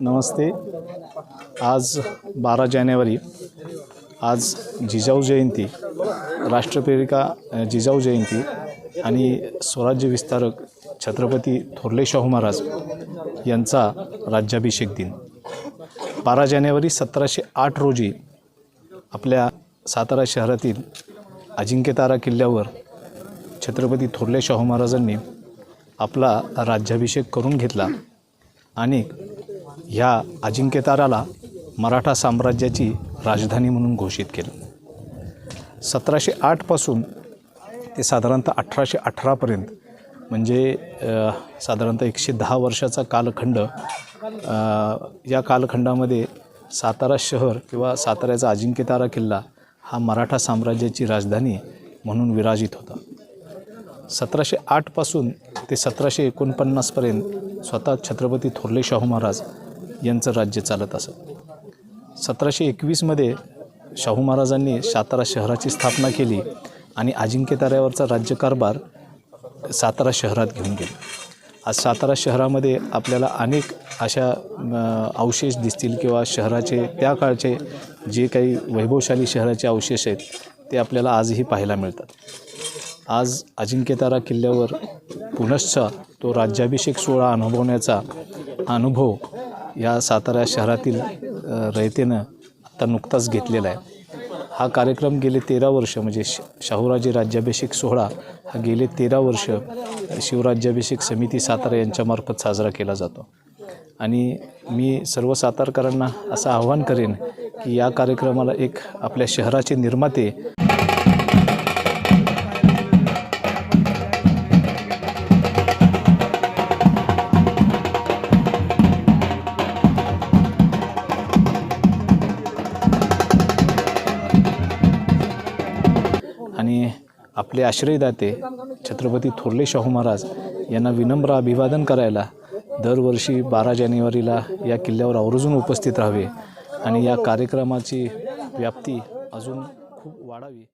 नमस्ते. आज बारा जानेवारी. आज जिजाऊ जयंती. राष्ट्रप्रेरिका जिजाऊ जयंती आणि स्वराज्य विस्तारक छत्रपती थोरले शाहू महाराज यांचा राज्याभिषेक दिन. बारा जानेवारी सतराशे आठ रोजी आपल्या सातारा शहरातील अजिंक्यतारा किल्ल्यावर छत्रपती थोरले शाहू महाराजांनी आपला राज्याभिषेक करून घेतला आणि ह्या अजिंक्यताराला मराठा साम्राज्याची राजधानी म्हणून घोषित केलं. सतराशे आठपासून ते साधारणतः अठराशे अठरापर्यंत म्हणजे साधारणतः एकशे दहा वर्षाचा कालखंड या कालखंडामध्ये सातारा शहर किंवा साताऱ्याचा अजिंक्यतारा किल्ला हा मराठा साम्राज्याची राजधानी म्हणून विराजित होता. सतराशे आठपासून ते सतराशे एकोणपन्नासपर्यंत स्वतः छत्रपती थोरले शाहू महाराज यांचं राज्य चालत असत. सतराशे एकवीसमध्ये शाहू महाराजांनी सातारा शहराची स्थापना केली आणि अजिंक्यताऱ्यावरचा राज्यकारभार सातारा शहरात घेऊन गेला. आज सातारा शहरामध्ये आपल्याला अनेक अशा अवशेष दिसतील किंवा शहराचे त्या काळचे जे काही वैभवशाली शहराचे अवशेष आहेत ते आपल्याला आजही पाहायला मिळतात. आज अजिंक्यतारा किल्ल्यावर पुनश्च तो राज्याभिषेक सोहळा अनुभवण्याचा अनुभव या सातारा शहरातील रयतेनं आत्ता नुकताच घेतलेला आहे. हा कार्यक्रम गेले तेरा वर्ष म्हणजे श शाहूराजे राज्याभिषेक सोहळा हा गेले तेरा वर्ष शिवराज्याभिषेक समिती सातारा यांच्यामार्फत साजरा केला जातो. आणि मी सर्व सातारकरांना असं आव्हान करेन की या कार्यक्रमाला एक आपल्या शहराचे निर्माते आपले आश्रयदाते छत्रपती थोरले शाहू महाराज यांना विनम्र अभिवादन करायला दरवर्षी बारा जानेवारीला या किल्ल्यावर आवर्जून उपस्थित राहावे आणि या कार्यक्रमाची व्याप्ती अजून खूप वाढावी.